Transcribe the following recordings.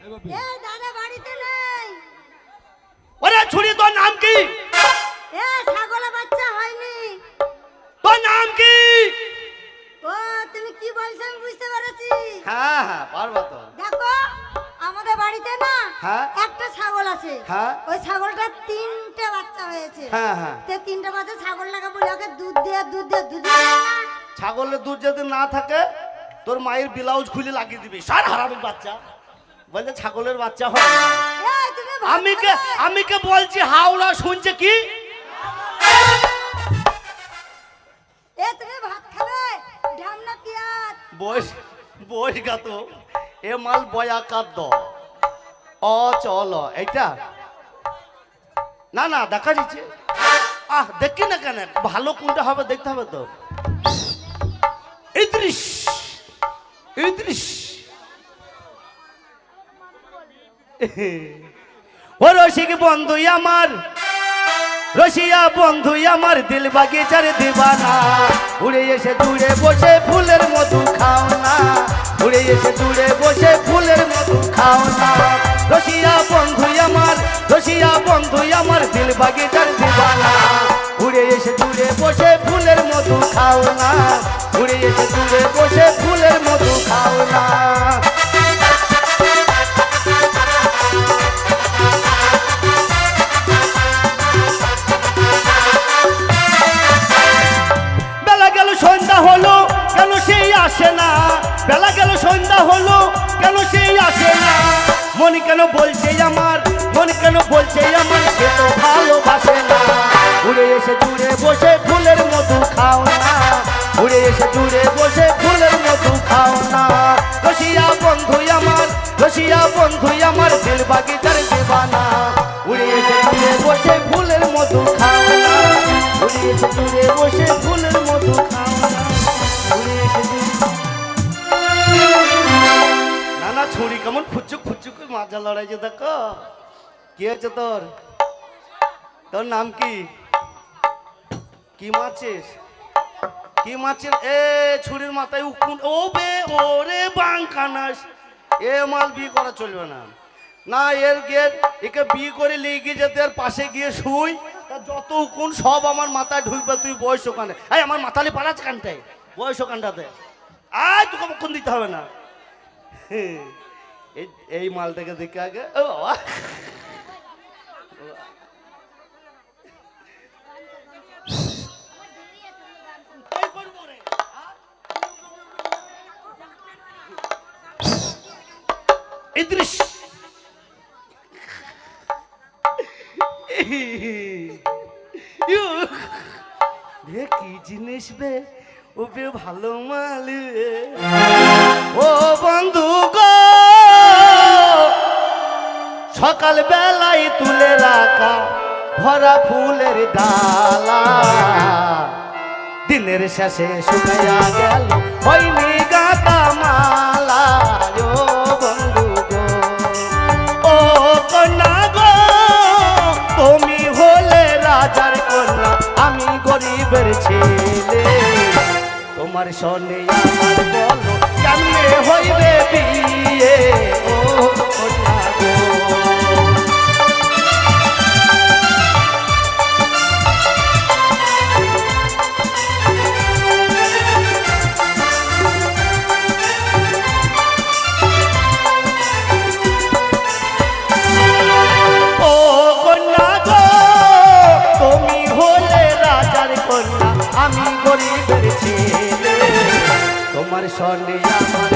তোর এ দাদা বাড়িতে নেই। ওরে ছুরি তোর নাম কি? এ ছাগলের বাচ্চা হয়নি। তোর নাম কি? ও তুমি কি বলছো আমি বুঝতে পেরেছি। হ্যাঁ হ্যাঁ পারব তো। দেখো আমাদের বাড়িতে না হ্যাঁ। একটা ছাগল আছে। হ্যাঁ। ওই ছাগলটা তিনটে বাচ্চা হয়েছে। হ্যাঁ হ্যাঁ। তে তিনটে বাচ্চা ছাগলটাকে বলে ওকে দুধ দিয়ে দুধ দিয়ে দুধ দিয়ে ছাগলের দুধ যদি না থাকে তোর মায়ের ব্লাউজ খুলে লাগিয়ে দিবি। সার হারামির বাচ্চা। বলছে ছাগলের বাচ্চা হয় আমি কে? আমি কে বলছি হাওড়া শুনছে কি? এ তুমি ভাত খাবে? ঢামনা পেঁয়াজ? বয়স বয়স গাত এ মাল অ চল এইটা। না না দেখা যাচ্ছে আহ দেখি না কেন ভালো কোনটা হবে দেখতে হবে তো। ইদ্রিস ইদ্রিস ও রসিক বন্ধু আমার, রসিয়া বন্ধু আমার, দিল বাগিচার দিবানা। উড়ে এসে দূরে বসে ফুলের মধু খাও না উড়ে এসে দূরে বসে ফুলের মধু খাও না রসিয়া বন্ধু আমার, রসিয়া বন্ধু আমার, দিল বাগিচার দিবানা। উড়ে এসে দূরে বসে ফুলের মধু খাও না উড়ে এসে দূরে বসে ফুলের মধু খাও না কেন বলছে আমার তো ভালোবাসে না? উড়ে এসে দূরে বসে ফুলের মধু খাও না। উড়ে এসে দূরে বসে ফুলের মধু খাও না। রসিয়া বন্ধু আমার, রসিয়া বন্ধু আমার দিল বাগিচার দেবানা। উড়ে এসে দূরে বসে ফুলের মধু খাও না। উড়ে এসে দূরে বসে ফুলের মধু খাও ছুরি কেমন ফুচুক ফুচুক মাজা লড়াইছে দেখো। কি হয়েছে তোর? তোর নাম কি? কি মাছিস কি মাছের এ, ছুরির মাথায় উকুন ও বে ওরে বাঙ্কানাস এ মাল বিয়ে করা চলবে না। না, এর গেট, একে বিয়ে করে নিয়ে যেতে আর পাশে গিয়ে শুই যত উকুন সব আমার মাথায় ঢুকবে, তুই বয়স ওখানে। এই, আমার মাথালি পাড়াচ্ছে কানটাই বয়স ওখানটাতে। আয়, তোকে উকুন দিতে হবে না। এই মালটাকে দেখে আগে। ও, বাবা। ইদ্রিস। কি জিনিস বে, ও বে ভালো মাল। ও বন্ধু গো সকাল বেলায় তুলে রাখা ভরা ফুলের ডালা। দিনের শেষে শুকাইয়া গেল, হয়নি গরিবের ছেলে। তোমার সনে আমার বলো কেমনে হইবে বিয়ে। ও কন্যা গো। সনে আমার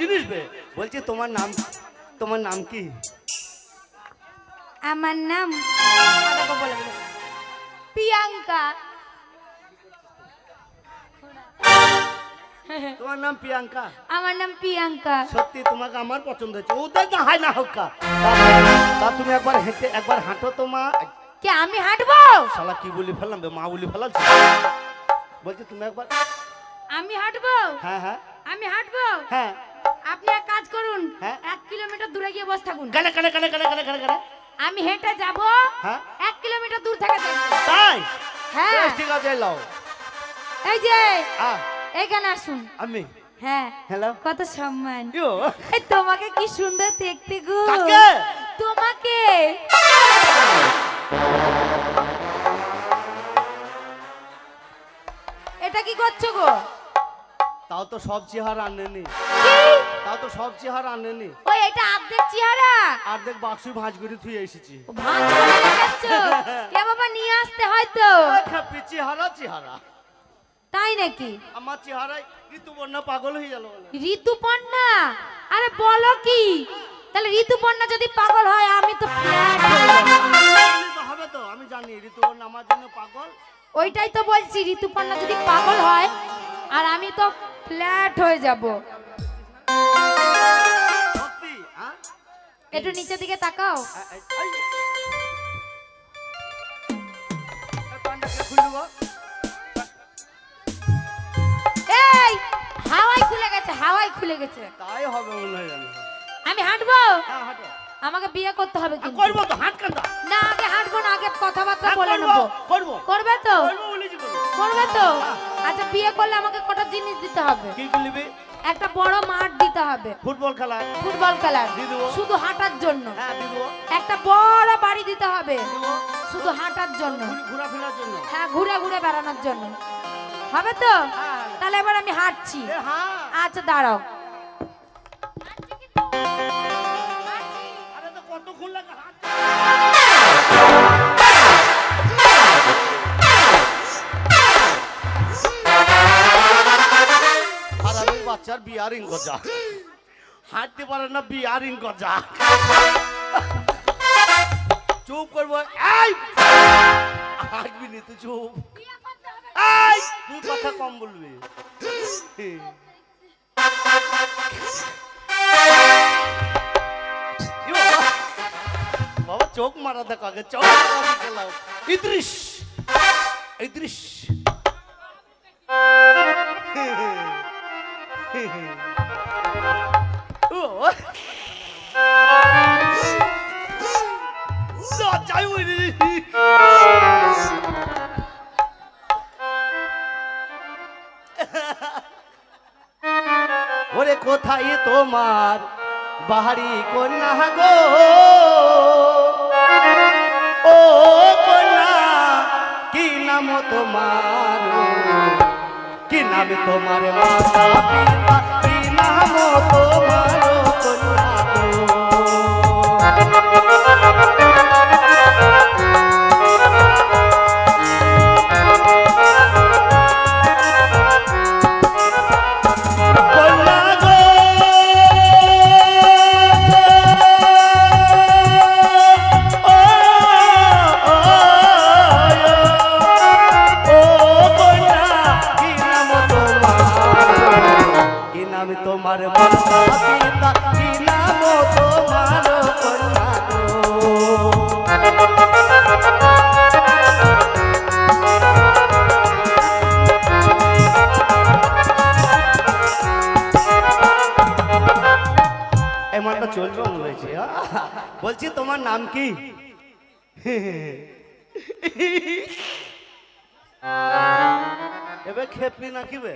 জিনিস বে। বলছি তোমার নাম তোমার নাম কি? আমার নাম। প্রিয়াঙ্কা। তোমার নাম প্রিয়াঙ্কা? আমার নাম প্রিয়াঙ্কা। সত্যি তোমাকে আমার পছন্দ হয়েছে। ওদের না হয় না হোক তা তুমি একবার হেঁটে একবার হাঁটো তো মা। কে আমি হাঁটবো? শালা কি বলি ফেললাম মা বলি ফেলাম বলছি তুমি একবার আমি হাঁটবো? হ্যাঁ হ্যাঁ। আমি হাঁটবো? হ্যাঁ। আপনি এক কাজ করুন হ্যাঁ? এক কিলোমিটার দূরে গিয়ে বসে থাকুন। কানে কানে কানে কানে কানে কানে কানে। আমি হেঁটে যাব হ্যাঁ। এক কিলোমিটার দূর থেকে তাই? হ্যাঁ। ঠিক আছে লাও এই যে আ। এইখানে আসুন। আমি? হ্যাঁ। হ্যালো। কত সম্মান। এই তোমাকে কি সুন্দর দেখতে গো। কাকে? তোমাকে। এটা কি করছ গো? তাও তো সব চেহারা আনেনি। তাও তো সব চেহারা আনেনি। ওই এটা অর্ধেক চেহারা? আর দেখ বাক্সু ভাঁজ করে থুয়ে এসেছি। ভাঁজ করে নিয়ে কে বাবা নিয়ে আসতে হয়তো? খাপি চেহারা চেহারা। তাই নাকি? আমার চেহারায় ঋতুবর্ণা পাগল হয়ে গেল ঋতুপর্ণা? আরে বলো কি? তাহলে ঋতুপর্ণা যদি পাগল হয় আমি তো ফ্ল্যাট হয়ে যাব। হবে তো আমি জানি ঋতুবর্ণা আমার জন্য পাগল। ওইটাই তো বলছি ঋতুপর্ণা যদি পাগল হয় আর আমি তো ফ্ল্যাট হয়ে যাব। হ্যাঁ একটু নিচের দিকে তাকাও। এই, কে হাওয়াই খুলে গেছে হাওয়াই খুলে গেছে। তাই হবে মনে হয় আমি হাঁটবো? হ্যাঁ আমাকে বিয়ে করতে হবে কিন্তু। করব তো হাঁট কান্দা না আগে হাঁটবো না আগে কথাবার্তা হ্যাঁ, বলে নেব। করব। করবে তো? করব তো। আচ্ছা বিয়ে করলে আমাকে কটা জিনিস দিতে হবে? কি করলিবি? একটা বড় মাঠ দিতে হবে। ফুটবল খেলা। ফুটবল দেবো। শুধু হাঁটার জন্য। হ্যাঁ দিব। একটা বড় বাড়ি দিতে হবে। শুধু হাঁটার জন্য। ঘোরাফেরার জন্য। হ্যাঁ ঘুরে ঘুরে বেড়ানোর জন্য। হবে তো? হ্যাঁ। তাহলে এবার আমি হাঁটছি। হ্যাঁ আচ্ছা দাঁড়াও। আরে তো কতক্ষণ লাগে বাচ্চার বিয়ারিং গজা। হাঁটতে পারে না বিয়ারিং গজা। চুপ করব। হাঁটবি নি তুই চুপ। তুই কথা কম বলবি। বাবা? চোখ মারা দেখো আগে, চোখ গেলাম ইদ্রিস! ওরে কোথায় তোমার বাহারি কন্যা গো? ও কন্যা কি নাম তোমার? কি নাম তোমার মাতা? পিতা কি নাম তোমার কন্যা তোমার নাম কি এবার খেপি নাকি বে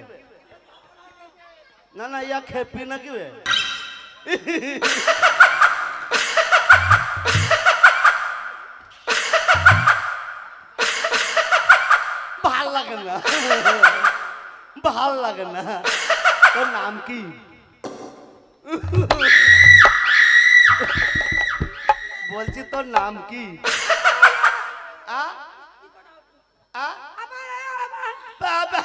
না না ইয়া খেপি নাকি বে ভালো লাগে না ভালো লাগে না তোর নাম কি বলছি তোর নাম কি! বাবা!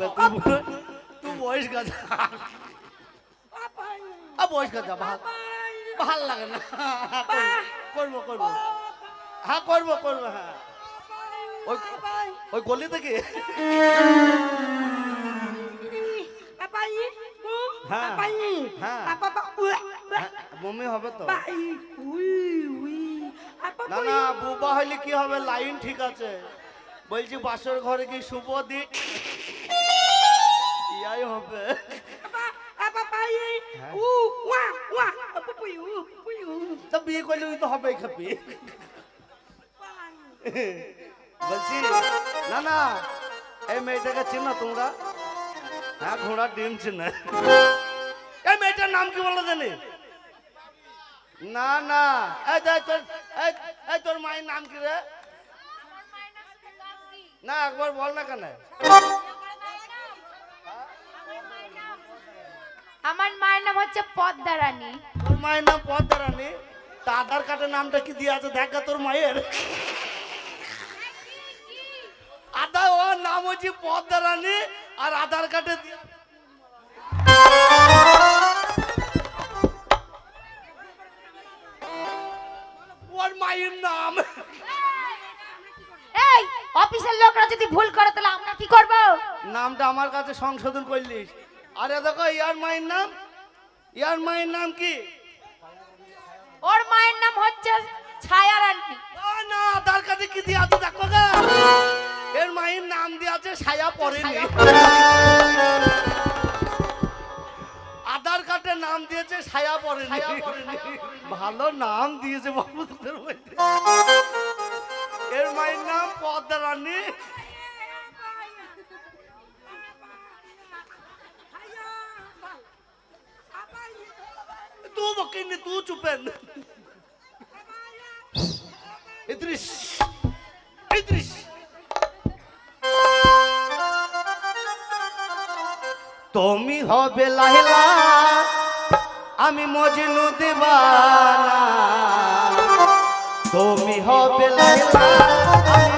হবে তুই বয়স গাছা বয়স গাছা ভালো। ভালো লাগে না। করব করব। হ্যাঁ করব করব হ্যাঁ। ওই ওই গলি থেকে? হ্যাঁ হ্যাঁ। হ্যাঁ, হবে তো। না না বুবা হইলে কি হবে? লাইন ঠিক আছে। বলছি বাসর ঘরে কি শুভ দিক ইয়াই হবে। তা বিয়ে করলে ওই তো হবেই খাপি। বলছি না না এই মেয়েটাকে চিনো তোমরা? হ্যাঁ ঘোড়ার ডিম চিনে। এই মেয়েটার নাম কি বলো জানি? না না এই তোর এই এই তোর মায়ের নাম কি রে? না একবার বল না কেন? আমার মায়ের নাম হচ্ছে পদ্মা রানী। তোর মায়ের নাম পদ্মা রানী? তা আধার কার্ডের নামটা কি দিয়ে আছে? দেখ তোর মায়ের। আধার ওর নাম হচ্ছে পদ্মা রানী আর আধার কার্ডে ওর মায়ের নাম। এই অফিসের লোকরা যদি ভুল করে তাহলে আমরা কি করব? নামটা আমার কাছে সংশোধন করলিস। আরে দেখো ইয়ার মায়ের নাম? ইয়ার মায়ের নাম কি? ওর মায়ের নাম হচ্ছে ছায়া রানী না আধার কার্ডে কি দিয়ে আছে দেখো গা। এর মায়ের নাম দিয়ে আছে ছায়া পড়েনি। আধার কার্ডের নাম দিয়েছে ছায়া পড়েনি। ভালো নাম দিয়েছে বাবু তোদের মধ্যে। এর মায়ের নাম পদ্মা রানী। तू बकीने तू चुपेन इद्रिस इद्रिस তুমি হবে লাহিলা আমি মজনু দিবানা তুমি হবে লাহিলা আমি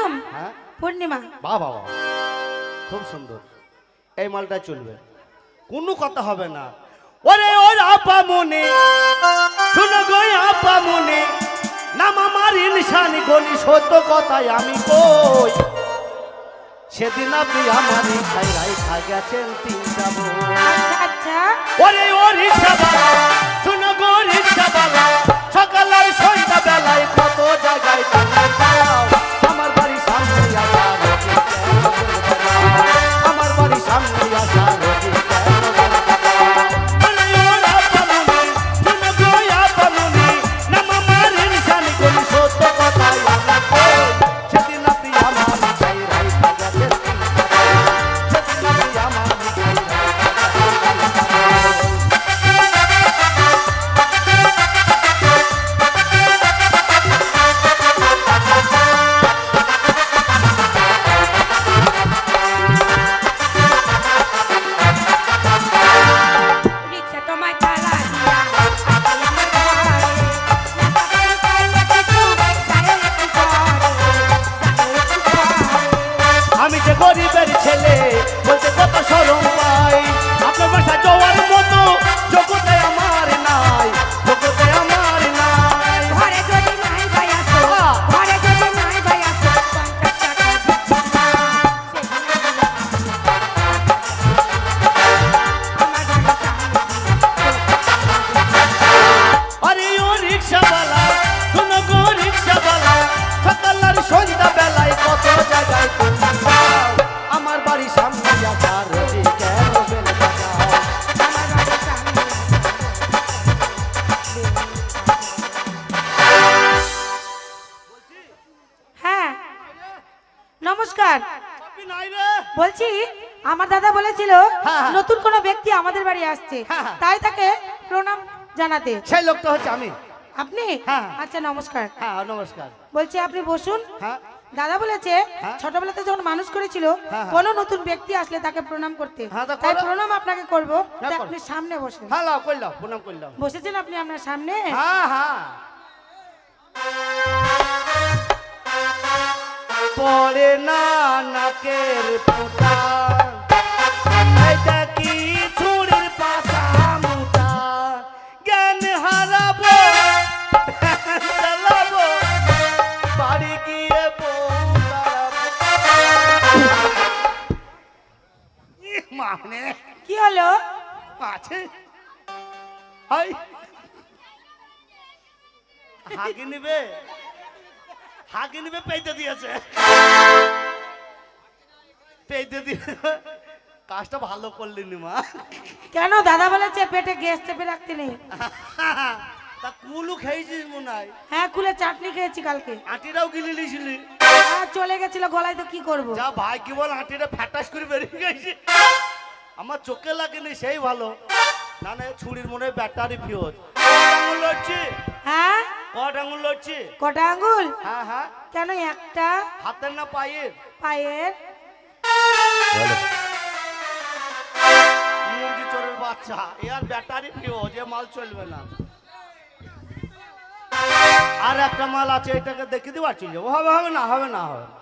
নাম হ্যাঁ? পূর্ণিমা। বাহ বাহ। খুব সুন্দর। এই মালটা চলবে। কোনো কথা হবে না। ওরে ওর আপা মনে। শুনো গো আপা মনে। নাম আমার ইনসানি গলি সত্য কথাই আমি কই। সেদিন আপনি আমার ইচ্ছায় রাইখা গেছেন তিনটা বই। আচ্ছা আচ্ছা। ওরে ও রিক্সাওয়ালা। শুনো গো রিক্সাওয়ালা। সকাল আর সন্ধ্যা বেলায় বলছি আমার দাদা বলেছিল হ্যাঁ, হ্যাঁ। নতুন কোনো ব্যক্তি আমাদের বাড়ি আসছে। হ্যাঁ। তাই তাকে প্রণাম জানাতে। সেই লোকটা হচ্ছে আমি। আপনি। আচ্ছা নমস্কার। হ্যাঁ নমস্কার। বলছি আপনি বসুন। দাদা বলেছে। ছোটবেলাতে যখন মানুষ করেছিল। কোন নতুন ব্যক্তি আসলে তাকে প্রণাম করতে। তাই প্রণাম আপনাকে করব। আপনি সামনে বসুন। করলাম প্রণাম করলাম বসেছেন আপনি আপনার সামনে? হ্যাঁ হ্যাঁ। পড়ে না নাকের এটা কি ছুরির পাতা মুটা? জ্ঞান হারাবো চালাবো বাড়ি গিয়ে মানে। কি হলো? আছে। হাই। হাগি নিবে নিবে পেইতে দিয়েছে। পেইতে দিয়ে কাজটা ভালো করলিনি মা। কেন? দাদা বলেছে পেটে গ্যাস চেপে রাখতে নেই। তা কুলু খেয়েছিস মনে হয়? হ্যাঁ খুলে চাটনি খেয়েছি কালকে। আটিটাও গিলি লিছিলি হ্যাঁ চলে গেছিল গলায় তো কি করব? যা ভাই কি বল আটিটা ফ্যাটাস করে বেরিয়ে গেছে। আমার চোখে লাগেনি সেই ভালো। না না ছুরির মনে ব্যাটারি লড়ছি হ্যাঁ? কট আঙুল লড়ছি? কটা আঙ্গুল হ্যাঁ হ্যাঁ। কেন একটা? হাতের না পায়ের? পায়ের? মুরগি চোরের বাচ্চা। এ আর ব্যাটারি ফিউজ এ মাল চলবে না। আর একটা মাল আছে এটাকে দেখে দিবার চলে যাব হবে হবে না হবে না হবে না।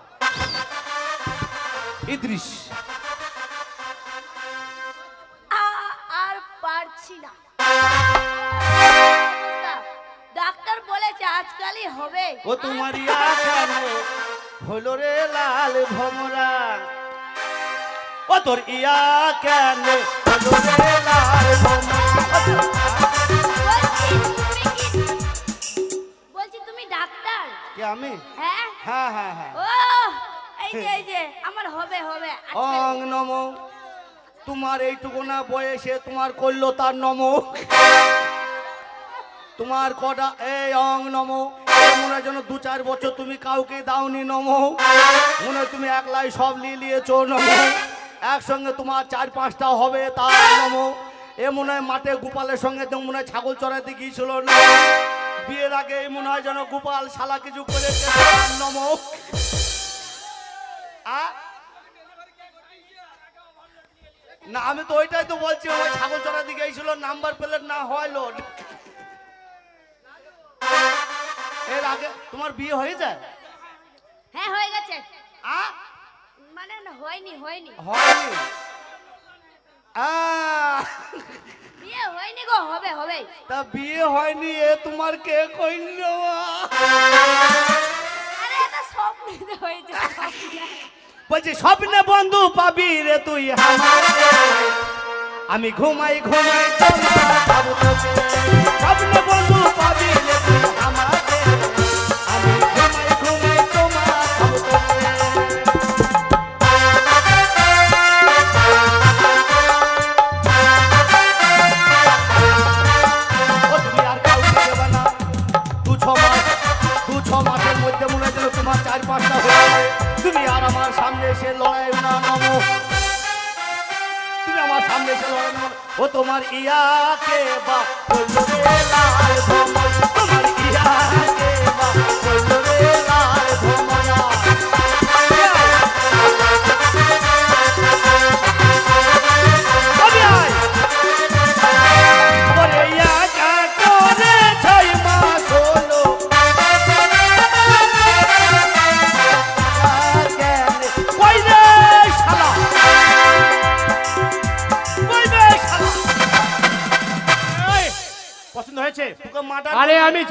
হবে? ও তোমার ইয়া কেন হলো রে লাল ভমরা। ও তোর ইয়া কেন হলো রে লাল বলছি তুমি ডাক্তার? কে আমি? হ্যাঁ। হ্যাঁ হ্যাঁ হ্যাঁ। ও এই যে এই যে আমার হবে হবে। অং নম। তোমার এইটুকু না বয়সে তোমার করল তার নম। তোমার কটা এই অং নম। মনে হয় যেন দু চার বছর তুমি কাউকে দাওনি নম। মনে হয় তুমি একলাই সব নিয়ে নিয়েছো নম। একসঙ্গে তোমার চার পাঁচটা হবে তার নম। এ মনে হয় মাঠে গোপালের সঙ্গে তো মনে হয় ছাগল চড়াতে গিয়েছিল না। বিয়ের আগে এই মনে হয় যেন গোপাল শালা কিছু তার নম। না, আমি তো ওইটাই তো বলছি, ওই ছাগল চড়া দিকে গেছিল নাম্বার প্লেট না হয় এর আগে তোমার বিয়ে হয়ে যায়? হ্যাঁ হয়ে গেছে। আ? মানে হয়নি হয়নি। হয়নি? আ, বিয়ে হয়নি গো হবে হবে। তা বিয়ে হয়নি এ তোমার কে কইল? আরে এটা স্বপ্নে হয়েছে স্বপ্নে। বলছি স্বপ্নে বন্ধু পাবি রে তুই আমি ঘুমাই ঘুমাই তোমার। স্বপ্নে বন্ধু পাবি রে তুই ইয়াকে বা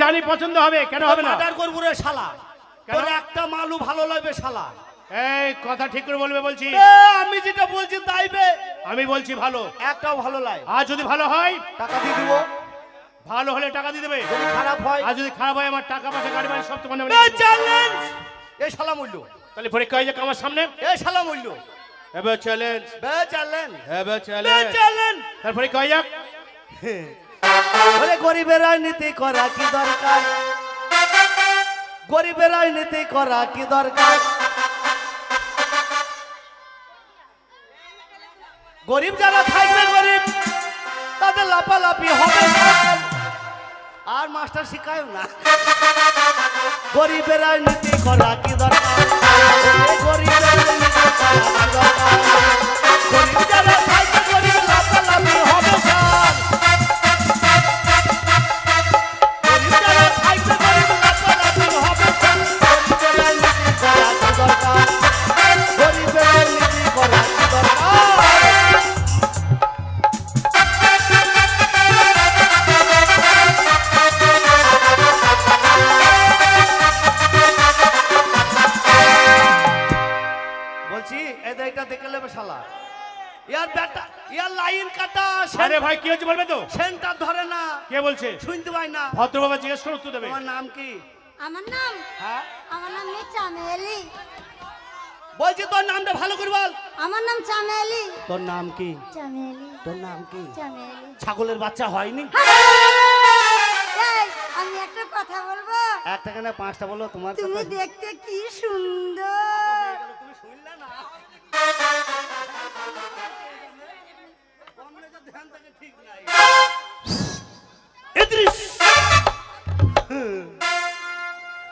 জানি পছন্দ হবে কেন হবে না? মার্ডার করব রে শালা? তোর একটা মালু ভালো লাগবে শালা। এই কথা ঠিক করে বলবে বলছি। আমি যেটা বলছি তাই বে। আমি বলছি ভালো। একটাও ভালো লাগে আর যদি ভালো হয়? টাকা দিয়ে দিব। ভালো হলে টাকা দিয়ে দেবে। যদি খারাপ হয়? আর যদি খারাপ হয় আমার টাকা পয়সা গাড়ি বাড়ি সব তোমার। চ্যালেঞ্জ এ শালা মূল্য। তাহলে পরীক্ষা হয়ে যাক আমার সামনে। এ শালা মূল্য। এবার চ্যালেঞ্জ বে চ্যালেঞ্জ এবার চ্যালেঞ্জ চ্যালেঞ্জ তার পরীক্ষা হয়ে যাক। ওরে গরিবের রাজনীতি করা কি দরকার? গরিবের রাজনীতি করা কি দরকার? গরিব যারা থাকবে গরিব, তাদের লাপালাপি হবে আর মাস্টার শিখায় না। গরিবের রাজনীতি করা কি দরকার? গরিবের রাজনীতি করা কি দরকার? গরিব যারা নাম কি? আমার নাম? হ্যাঁ? আমার নাম চামেলি। বলছি তোর নামটা ভালো করে বল। আমার নাম চামেলি। তোর নাম কি? চামেলি। তোর নাম কি? চামেলি। ছাগলের বাচ্চা হয়নি? এই, আমি একটা কথা বলব? একটা কেন পাঁচটা বলো তোমার তুমি দেখতে কি সুন্দর।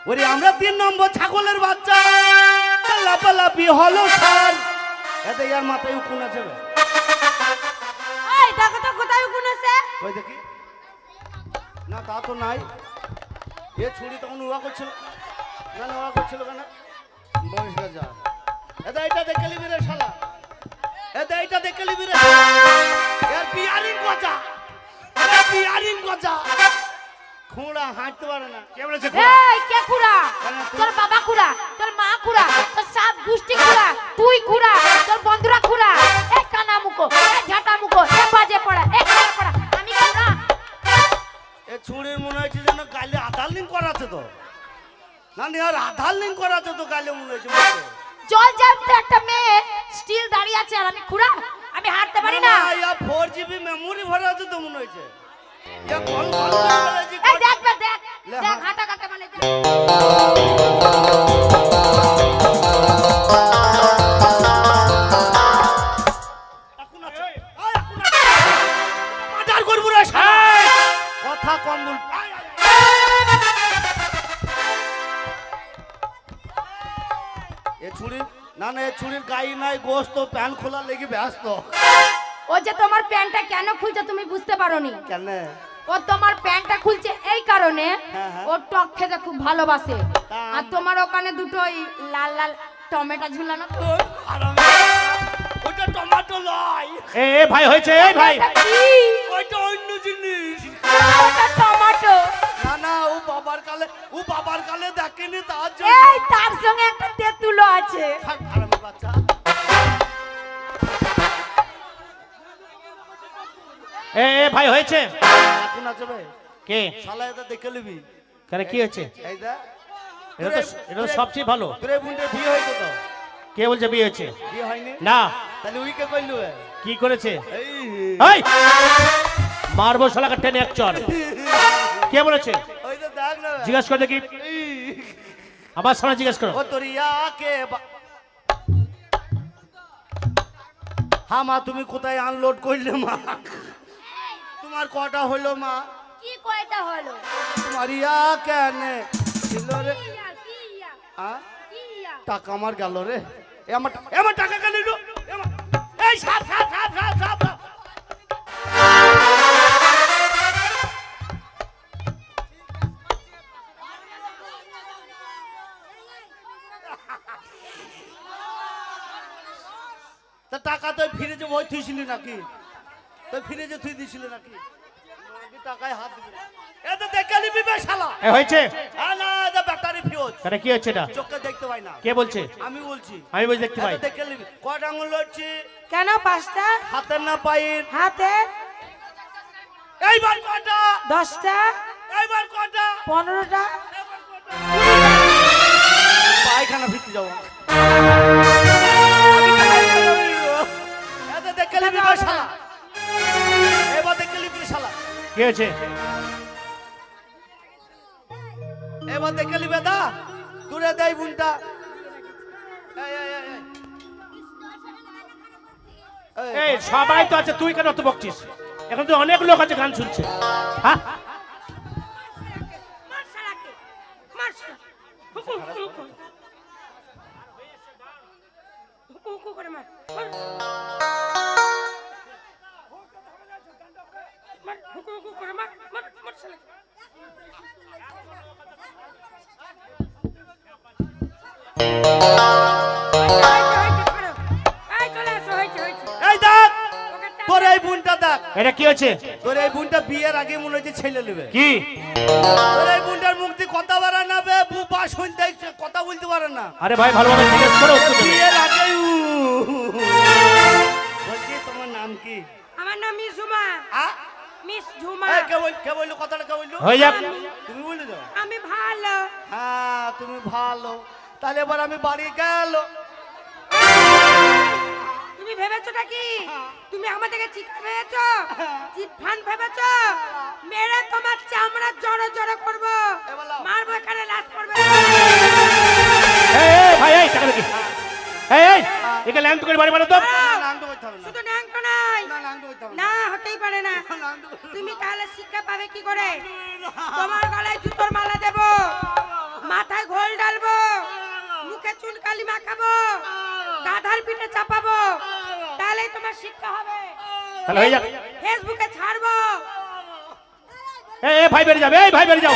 ওরে আমরা তিন নম্বর ছাগলের বাচ্চা। লাপালাপি হলো সার। এতে ইয়ার মাথায় উকুন আছে বে। এই দেখো তো কোথায় কোন আছে? কই দেখি? না তা তো নাই। এ ছুরি তখন করছিল। না না করছিল কেন? বয়স যা এটা এটা দেখে লিবি রে শালা। এটা এটা দেখে লিবি রে এর বিয়ারিং গজা। এর বিয়ারিং গজা। খুঁড়া হাঁটতে পারে না। কে বলেছে এই কে খুড়া? তোর বাবা খুড়া তোর মা খুড়া তোর সাত গোষ্ঠী খুড়া তুই খুড়া তোর বন্ধুরা খুড়া। এ কানা মুখো এ ঝাঁটা মুখো এ বাজে পড়া এ কানা পড়া আমি খুড়া। এ ছুরির মনে হচ্ছে যেন গালে আধার লিঙ্ক করা আছে তো। না না আর আধার লিঙ্ক করা আছে তো গালে মনে হচ্ছে মুখে। জল জ্যান্ত একটা মেয়ে স্টিল দাঁড়িয়ে আছে আর আমি খুড়া আমি হাঁটতে পারি না ফোর জিবি মেমোরি ভরা আছে তো মনে হচ্ছে এই দেখ বে, দেখ দেখ হাঁট। কাকে মানে। কথা কম বল। এ ছুরির না না এ ছুরির গাই নাই গোস্ত প্যান খোলা লেগে ব্যস্ত ও যে তোমার প্যান্টটা কেন খুলছে তুমি বুঝতে পারোনি। কেন? ও তোমার প্যান্টটা খুলছে এই কারণে হ্যাঁ, হ্যাঁ। ও টক খেতে খুব ভালোবাসে। আর তোমার ওখানে দুটো ওই লাল লাল টমেটো ঝুলানো তো। ওটা টমেটো লয় এ এ ভাই হয়েছে এই ভাই। ওটা ওইটা অন্য জিনিস। ওটা টমেটো। না না ও বাবার কালে ও বাবার কালে দেখেনি তার জন্য এই তার সঙ্গে একটা তেঁতুলো আছে। এ এ ভাই হয়েছে? এখন আছে ভাই কে? শালা এটা দেখে নিবি। কেন কি হয়েছে? এই দা এটা তো এটা তো সবচেয়ে ভালো। তোরে বুনতে বিয়ে হয়েছে তো। কে বলছে বিয়ে হয়েছে? বিয়ে হয়নি? না। তাহলে উই কে কইলু কি করেছে? এই। মারবো শালাকে টেনে এক চর কে বলেছে? ওই তো দেখ না। জিজ্ঞাসা করে দেখি। আমার সামনে জিজ্ঞাসা করো। ও তোরিয়া কে বা- হ্যাঁ মা তুমি কোথায় আনলোড করলে মা? তোমার কটা হলো মা? কি কয়টা হলো? তোমার ইয়া কেন? ছিল রে? টাকা আমার গেল রে। এ আমার এ আমার টাকা কেন এলো? এই সাপ সাপ সাপ সাপ সাপ সাপ। তা টাকা তুই ফিরেছে বই থুইছিলি নাকি? তুই দিছিলি নাকি? নাকি টাকায় হাত দিবি। তো দেখে নিবি শালা। এ হয়েছে? না এটা ব্যাটারি ফিউজ তাহলে কি হচ্ছে এটা? চোখে দেখতে পাই না। কে বলছে? আমি বলছি। আমি বলছি দেখতে পাই। দেখে নিবি। কয়টা আঙুল লড়ছি? কেন পাঁচটা? হাতের না পায়ের? হাতে? এইবার কটা দশটা? এইবার কটা পনেরোটা? পায়খানা ফিরতে যাব। এতে দেখে নিবি শালা। কি হয়েছে এবার দেখে নিবে দা দূরে দেয় বুনটা। এই সবাই তো আছে তুই কেন তো বকছিস? এখন তো অনেক লোক আছে গান শুনছে। হ্যাঁ? হচ্ছে তোর এই বোনটা বিয়ের আগে মনে হচ্ছে ছেলে নেবে। কি? তোর এই বোনটার মুখ দিয়ে কথা বাড়া নেবে বুবা শুনতে কথা বলতে পারে না। আরে ভাই ভালোভাবে জিজ্ঞেস করো উত্তর বিয়ের আগে বলছি তোমার নাম কি? আমার নাম মিস ঝুমা। আ? মিস ঝুমা। এই, কে বল- কে বলল কথাটা কে বলল? হয়ে যাক। তুমি বলে দাও। আমি ভালো। হ্যাঁ তুমি ভালো। তাহলে এবার আমি বাড়ি গেল। তুমি ভেবেছো নাকি তুমি আমাদেরকে চিট ভেবেছো চিট ফান ভেবেছো? মেরে তোমার চামড়া জড়ো জড়ো করব। মারবো এখানে লাশ পড়বে। এই, এই, ভাই এই টাকা দেখি এই এই একে করে বাড়ি তো শুধু নাই না হতেই পারে না। তুমি তাহলে শিক্ষা পাবে কি করে? তোমার গলায় জুতোর মালা দেব। মাথায় ঘোল ডালবো মুখে চুন কালি মাখাবো গাধার পিঠে চাপাবো তাহলে তোমার শিক্ষা হবে। তাহলে হয়ে যাবে ফেসবুকে ছাড়বো। এই এই, ভাই বেরিয়ে যাবে এই ভাই বেরিয়ে যাও।